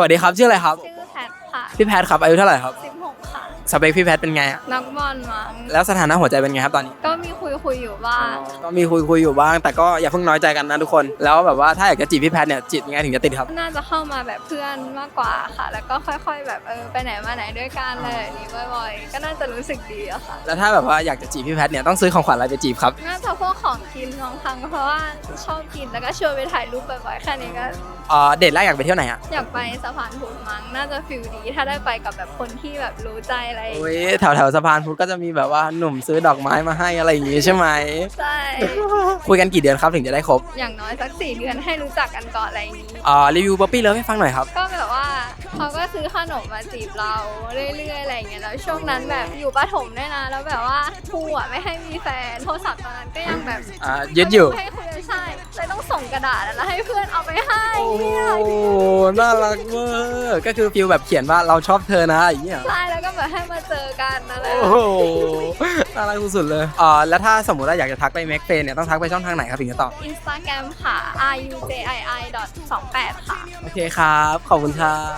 วัสดีครับชื่ออะไรครับ ชื่อแพทค่ะ พี่แพทครับอายุเท่าไหร่ครับ16 ค่ะ สเปคพี่แพทเป็นไงอะนักบอลมั้งแล้วสถานะหัวใจเป็นไงครับตอนนี้ ก็มีคุยคุยๆอยู่บ้างก็มีคุยคุยๆอยู่บ้าง แต่ก็อย่าเพิ่งน้อยใจกันนะทุกคน แล้วแบบว่าถ้าอยากจะจีบพี่แพทเนี่ยจีบยังไงถึงจะติดครับ น่าจะเข้ามาแบบเพื่อนมากกว่าค่ะ แล้วก็ค่อย ๆ แบบเออไปไหนมาไหนด้วยกันอะไรแบบนี้บ่อยๆ ก็น่าจะรู้สึกดีอะค่ะ แล้วถ้าแบบว่าอยากจะจีบพี่แพทเนี่ยต้องซื้อของขวัญอะไรไปจีบครับ น่าจะพวกของกินบางครั้งเพราะว่าชอบกินแล้วก็ชวนไปถ่ายรูปบ่อยๆแค่นี้ก็ เอ่อเดทแรกอยากไปเที่ยวไหนอะอยากไปสะพานพุทธมั้งน่าจะฟิลดีถ้าได้ไปกับแบบคนที่แบบรู้ใจอะไรอย่างโอ้งี้ยแถวแถวๆสะพานพุทธก็จะมีแบบว่าหนุ่มซื้อดอกไม้มาให้อะไรอย่างงี้ใช่ไหมใช่คุยกันกี่เดือนครับถึงจะได้ครบอย่างน้อยสักสี่เดือนให้รู้จักกันก่อนอะไรอย่างงี้อ่ารีวิวป๊อปปี้เลิฟให้ฟังหน่อยครับ ก็แบบว่าเขาก็ซื้อขนมมาจีบเราเรื่อยๆอะไรอย่างเงี้ยแล้วช่วงนั้นแบบอยู่ประถมด้วยนะแล้วแบบว่าครูอะไม่ให้มีแฟนโทรศัพท์ตอนนั้นก็ยังแบบอ่ายึดอยู่ ให้ ส่งกระดาษแล้วให้เพื่อนเอาไปให้โอ้เนี่ยน่ารักเวอร์ก็คือฟิลแบบเขียนว่าเราชอบเธอนะอย่างเงี้ย ใช่แล้วก็แบบให้มาเจอกันอะไรโอ้โหน่ารักสุดๆเลยอ่าแล้วถ้าสมมติว่าอยากจะทักไปแม็กเฟนเนี่ยต้องทักไปช่องทางไหนครับถึงจะตอบ อินสตาแกรมค่ะ r u j i i 28ค่ะ โอเคครับ ขอบคุณครั